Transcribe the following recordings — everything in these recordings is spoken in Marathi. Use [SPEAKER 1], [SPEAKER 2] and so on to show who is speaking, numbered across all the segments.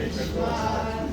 [SPEAKER 1] धन्यवाद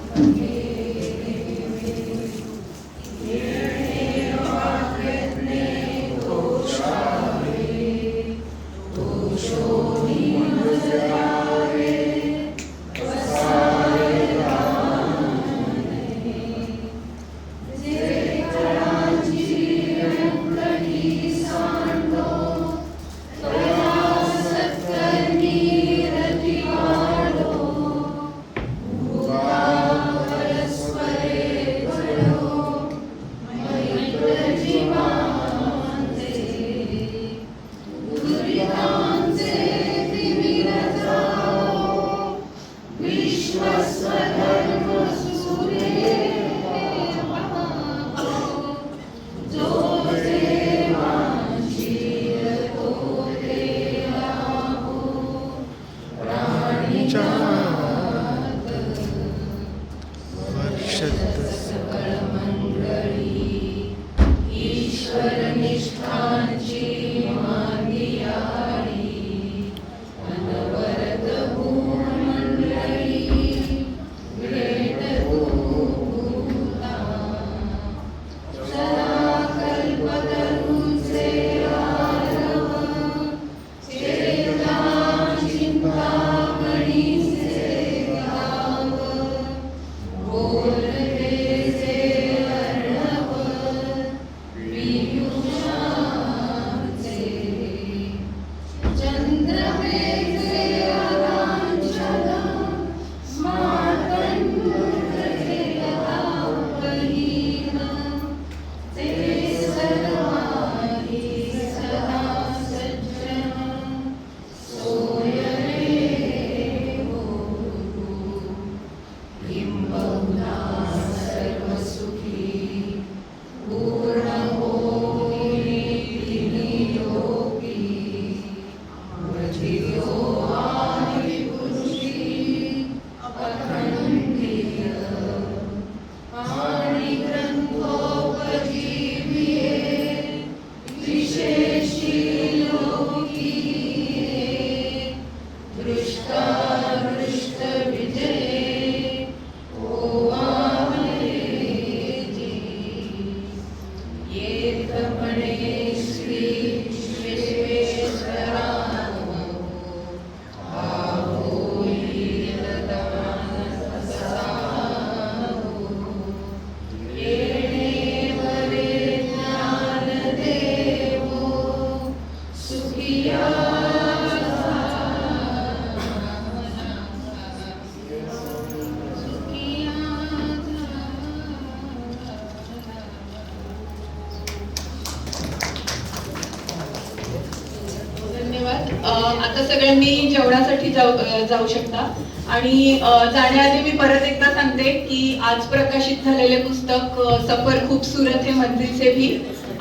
[SPEAKER 1] आता सगळ्यांनी जेवणासाठी जाऊ जाऊ शकता. आणि जाण्याआधी मी परत एकदा सांगते की आज प्रकाशित झालेले पुस्तक सफर खूपसूरत हे मंजिल से भी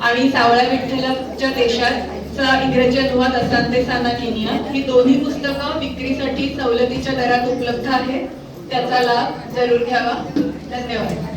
[SPEAKER 1] आणि सावळा विठ्ठलाच्या देशात इंग्रजी अनुवाद असांते साना किनिया. ही दोन्ही पुस्तकं विक्रीसाठी सवलतीच्या दरात उपलब्ध आहेत. त्याचा लाभ जरूर घ्यावा. धन्यवाद.